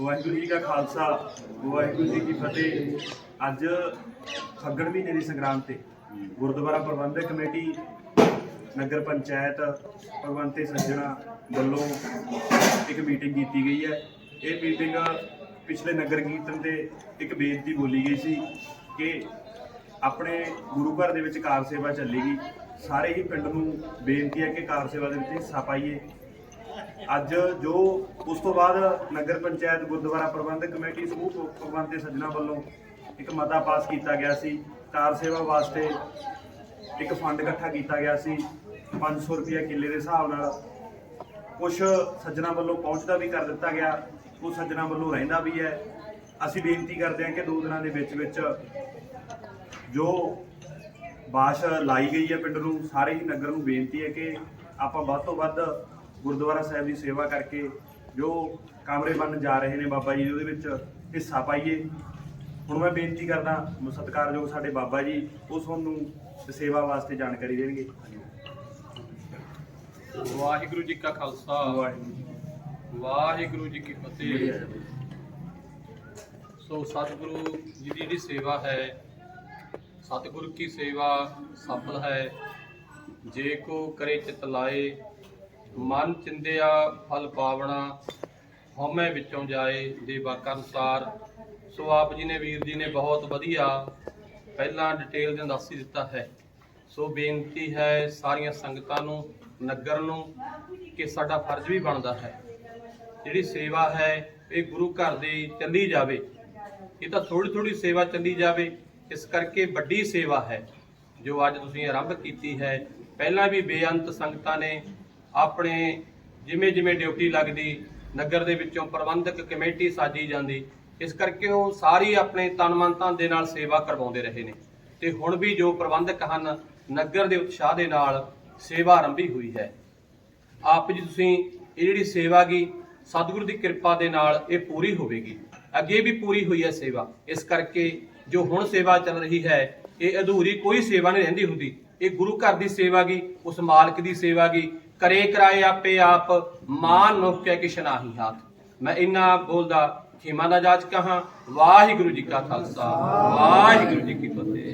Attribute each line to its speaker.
Speaker 1: ਵਾਹਿਗੁਰੂ ਜੀ ਕਾ ਖਾਲਸਾ, ਵਾਹਿਗੁਰੂ ਜੀ ਕੀ ਫਤਿਹ। ਅੱਜ ਫੱਗਣ ਮਹੀਨੇ ਦੀ ਸੰਗਰਾਂਦ ਤੇ ਗੁਰਦੁਆਰਾ ਪ੍ਰਬੰਧਕ ਕਮੇਟੀ, ਨਗਰ ਪੰਚਾਇਤ ਭਗਵੰਤੇ ਸੱਜਣਾ ਵੱਲੋਂ ਇੱਕ ਮੀਟਿੰਗ ਕੀਤੀ ਗਈ ਹੈ। ਇਹ ਮੀਟਿੰਗ ਪਿਛਲੇ ਨਗਰ ਕੀਰਤਨ ਤੇ ਇੱਕ ਬੇਨਤੀ ਬੋਲੀ ਗਈ ਸੀ ਕਿ ਆਪਣੇ ਗੁਰੂ ਘਰ ਦੇ ਵਿੱਚ ਕਾਰ ਸੇਵਾ ਚੱਲੇਗੀ। ਸਾਰੇ ਹੀ ਪਿੰਡ ਨੂੰ ਬੇਨਤੀ ਹੈ ਕਿ ਕਾਰ ਸੇਵਾ ਦੇ ਵਿੱਚ ਹਿੱਸਾ ਪਾਈਏ। ਅੱਜ ਜੋ ਉਸ ਤੋਂ ਬਾਅਦ ਨਗਰ ਪੰਚਾਇਤ ਗੁਰਦੁਆਰਾ ਪ੍ਰਬੰਧਕ ਕਮੇਟੀ, ਸਮੂਹ ਭ- ਭਗਵਾਨ ਸੱਜਣਾ ਵੱਲੋਂ ਇੱਕ ਮਤਾ ਪਾਸ ਕੀਤਾ ਗਿਆ ਸੀ। ਕਾਰ ਸੇਵਾ ਵਾਸਤੇ ਇੱਕ ਫੰਡ ਇਕੱਠਾ ਕੀਤਾ ਗਿਆ ਸੀ। 500 ਰੁਪਏ ਕਿੱਲੇ ਦੇ ਹਿਸਾਬ ਨਾਲ ਕੁਝ ਸੱਜਣਾ ਵੱਲੋਂ ਪਹੁੰਚਦਾ ਵੀ ਕਰ ਦਿੱਤਾ ਗਿਆ। ਕੁਝ ਸੱਜਣਾ ਵੱਲੋਂ ਰਹਿੰਦਾ ਵੀ ਹੈ। ਅਸੀਂ ਬੇਨਤੀ ਕਰਦੇ ਹਾਂ ਕਿ ਦੋ ਦਿਨਾਂ ਦੇ ਵਿੱਚ ਵਿੱਚ ਜੋ ਬਾਸ਼ ਲਾਈ ਗਈ ਹੈ ਪਿੰਡ ਨੂੰ, ਸਾਰੇ ਹੀ ਨਗਰ ਨੂੰ ਬੇਨਤੀ ਹੈ ਕਿ ਆਪਾਂ ਵੱਧ ਤੋਂ ਵੱਧ ਗੁਰਦੁਆਰਾ ਸਾਹਿਬ ਦੀ ਸੇਵਾ ਕਰਕੇ ਜੋ ਕਮਰੇ ਬਣ ਜਾ ਰਹੇ ਨੇ ਬਾਬਾ ਜੀ, ਉਹਦੇ ਵਿੱਚ ਹਿੱਸਾ ਪਾਈਏ। ਹੁਣ ਮੈਂ ਬੇਨਤੀ ਕਰਦਾ ਸਤਿਕਾਰਯੋਗ ਸਾਡੇ ਬਾਬਾ ਜੀ, ਉਹ ਤੁਹਾਨੂੰ ਸੇਵਾ ਵਾਸਤੇ ਜਾਣਕਾਰੀ ਦੇਣਗੇ।
Speaker 2: ਵਾਹਿਗੁਰੂ ਜੀ ਕਾ ਖਾਲਸਾ।
Speaker 1: ਵਾਹਿਗੁਰੂ
Speaker 2: ਵਾਹਿਗੁਰੂ ਜੀ ਕੀ ਫਤਿਹ। ਸੋ ਸਤਿਗੁਰੂ ਜੀ ਦੀ ਜਿਹੜੀ ਸੇਵਾ ਹੈ, ਸਤਿਗੁਰ ਕੀ ਸੇਵਾ ਸਫਲ ਹੈ, ਜੇ ਕੋ ਕਰੇ ਚਿਤ ਲਾਏ ਮਨ ਚਿੰਦਿਆ, ਫਲ ਪਾਵਣਾ, ਹਉਮੈ ਵਿੱਚੋਂ ਜਾਏ ਦੇ ਵਾਕ ਅਨੁਸਾਰ। ਸੋ ਆਪ ਜੀ ਨੇ, ਵੀਰ ਜੀ ਨੇ ਬਹੁਤ ਵਧੀਆ ਪਹਿਲਾਂ ਡਿਟੇਲ ਦੇ ਦੱਸ ਹੀ ਦਿੱਤਾ ਹੈ। ਸੋ ਬੇਨਤੀ ਹੈ ਸਾਰੀਆਂ ਸੰਗਤਾਂ ਨੂੰ, ਨਗਰ ਨੂੰ, ਕਿ ਸਾਡਾ ਫਰਜ਼ ਵੀ ਬਣਦਾ ਹੈ। ਜਿਹੜੀ ਸੇਵਾ ਹੈ, ਇਹ ਗੁਰੂ ਘਰ ਦੀ ਚੱਲੀ ਜਾਵੇ। ਇਹ ਤਾਂ ਥੋੜੀ ਥੋੜੀ ਸੇਵਾ ਚੱਲੀ ਜਾਵੇ। ਇਸ ਕਰਕੇ ਵੱਡੀ ਸੇਵਾ ਹੈ, ਜੋ ਅੱਜ ਤੁਸੀਂ ਆਰੰਭ ਕੀਤੀ ਹੈ। ਪਹਿਲਾਂ ਵੀ ਬੇਅੰਤ ਸੰਗਤਾਂ ਨੇ ਆਪਣੇ ਜਿਵੇਂ ਜਿਵੇਂ ਡਿਊਟੀ ਲੱਗਦੀ, ਨਗਰ ਦੇ ਵਿੱਚੋਂ ਪ੍ਰਬੰਧਕ ਕਮੇਟੀ ਸਾਜੀ ਜਾਂਦੀ, ਇਸ ਕਰਕੇ ਉਹ ਸਾਰੀ ਆਪਣੇ ਤਨ ਮਨ ਧਨ ਦੇ ਨਾਲ ਸੇਵਾ ਕਰਵਾਉਂਦੇ ਰਹੇ ਨੇ। ਤੇ ਹੁਣ ਵੀ ਜੋ ਪ੍ਰਬੰਧਕ ਹਨ, ਨਗਰ ਦੇ ਉਤਸ਼ਾਹ ਦੇ ਨਾਲ ਸੇਵਾ ਆਰੰਭੀ ਹੋਈ ਹੈ। ਆਪ ਜੀ ਤੁਸੀਂ ਇਹ ਜਿਹੜੀ ਸੇਵਾ ਗੀ, ਸਤਿਗੁਰੂ ਦੀ ਕਿਰਪਾ ਦੇ ਨਾਲ ਇਹ ਪੂਰੀ ਹੋਵੇਗੀ। ਅੱਗੇ ਵੀ ਪੂਰੀ ਹੋਈ ਹੈ ਸੇਵਾ। ਇਸ ਕਰਕੇ ਜੋ ਹੁਣ ਸੇਵਾ ਚੱਲ ਰਹੀ ਹੈ, ਇਹ ਅਧੂਰੀ ਕੋਈ ਸੇਵਾ ਨਹੀਂ ਰਹਿੰਦੀ ਹੁੰਦੀ। ਇਹ ਗੁਰੂ ਘਰ ਦੀ ਸੇਵਾ ਗੀ, ਉਸ ਮਾਲਕ ਦੀ ਸੇਵਾ ਗੀ ਕਰੇ ਕਰਾਏ ਆਪੇ ਆਪ ਮਾਨ ਮੁਖਿਆ ਕਿਛ ਨਾਹੀ ਹਾਥ। ਮੈਂ ਇੰਨਾ ਬੋਲਦਾ, ਖੇਮਾ ਦਾ ਜਾਚ ਕਹਾ, ਵਾਹਿਗੁਰੂ ਜੀ ਕਾ ਖਾਲਸਾ, ਵਾਹਿਗੁਰੂ ਜੀ ਕੀ ਫਤਿਹ।